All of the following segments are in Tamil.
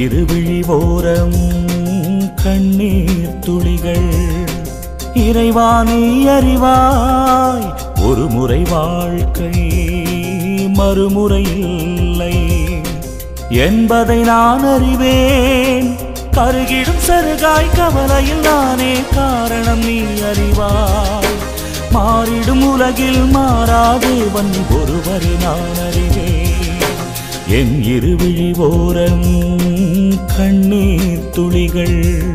இருவிழி ஓரம் கண்ணீர் துளிகள். இறைவா அறிவாய் ஒரு முறை வாழ்க்கை மறுமுறை இல்லை. என்பதை நான் அறிவேன். கருகிடும் சருகாய் கவலையில் நானே காரணம் நீ அறிவாய். மாறிடும் உலகில் மாறாதேவன் ஒருவரை நான் அறிவேன். என் இருவிழி ஓரம் கண்ணீர் துளிகள்.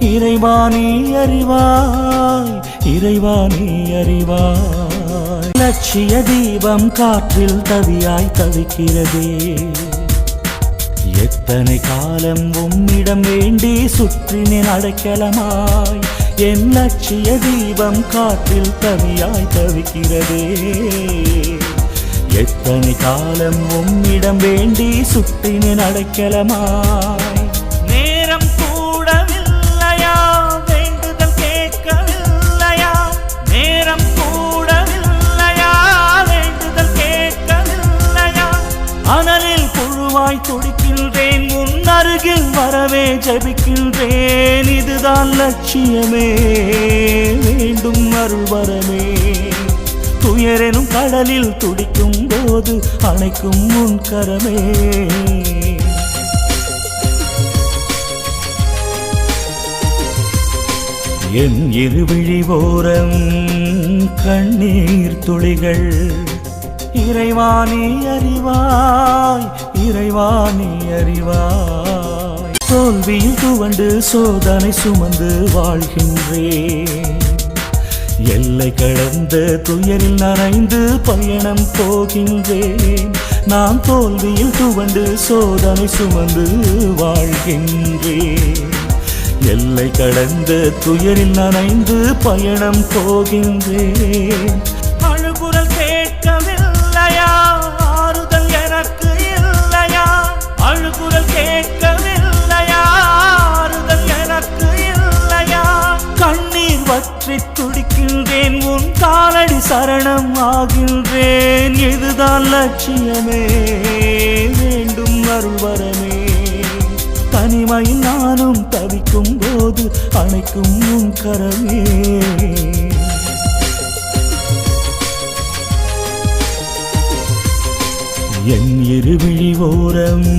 இறைவானே அறிவாய் இறைவானே அறிவாய். லட்சிய தீபம் காற்றில் தவியாய் தவிக்கிறதே. எத்தனை காலம் உம்மிடம் வேண்டி சுற்றினேன் அடைக்கலமாய் என் லட்சிய தீபம் காற்றில் தவியாய் தவிக்கிறதே. எத்தனை காலம் உம்மிடம் வேண்டி சுட்டினு அடைக்கலமாய் நேரம் கூடவில்லையா? வேண்டுதல் கேட்கவில்லையா? நேரம் கூடவில்லையா? வேண்டுதல் கேட்கவில்லையா? அனலில் புழுவாய் துடிக்கின்றேன் உன் அருகில் வரவே ஜபிக்கின்றேன். இதுதான் லட்சியமே. வேண்டும் அருள் வரமே. துயரெனும் கடலில் துடிக்க போது அணைக்கும் முன் கரமே. என் இருவிழி ஓரம் கண்ணீர் துளிகள் இறைவானே அறிவாய் இறைவானே அறிவாய். தோல்வியில் துவண்டு சோதனை சுமந்து வாழ்கின்றேன். எல்லை கடந்த துயரில் நனைந்து பயணம் போகின்றேன். நான் தோல்வியில் துவண்டு சோதனை சுமந்து வாழ்கின்றேன். எல்லை கடந்த துயரில் நனைந்து பயணம் போகின்றேன். அழுகுரல் கேட்கவில்லை. கண்ணீர் துடிக்கின்றேன் உன் காலடி சரணம் ஆகின்றேன். இதுதான் லட்சியமே? வேண்டும் அருள் வரமே தனிமையில் நானும் தவிக்கும் போது அணைக்கும் உன் கரமே. என் இருவிழி ஓரம்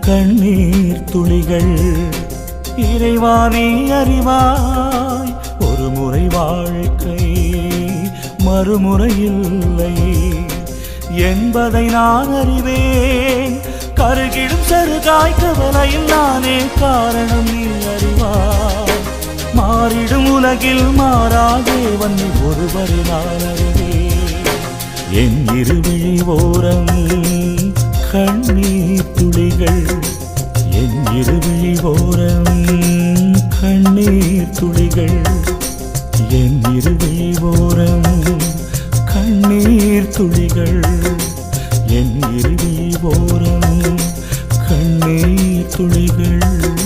கண்ணீர் துளிகள் இறைவானே அறிவா ஒருமுறை வாழ்க்கை மறுமுறை இல்லை. என்பதை நான் அறிவேன். கருகிடும் சருகாய் கவலையில் நானே காரணம் நீ அறிவார். மாறிடும் உலகில் மாறாதேவன் நீ ஒருவரை நான் அறிவேன். என் இருவிழி ஓரம் கண்ணீர் துளிகள். என் இருவிழி ஓரம் கண்ணீர் துளிகள். என் இருதை ஓரம் கண்ணீர் துளிகள். என் இருதை ஓரம் கண்ணீர் துளிகள்.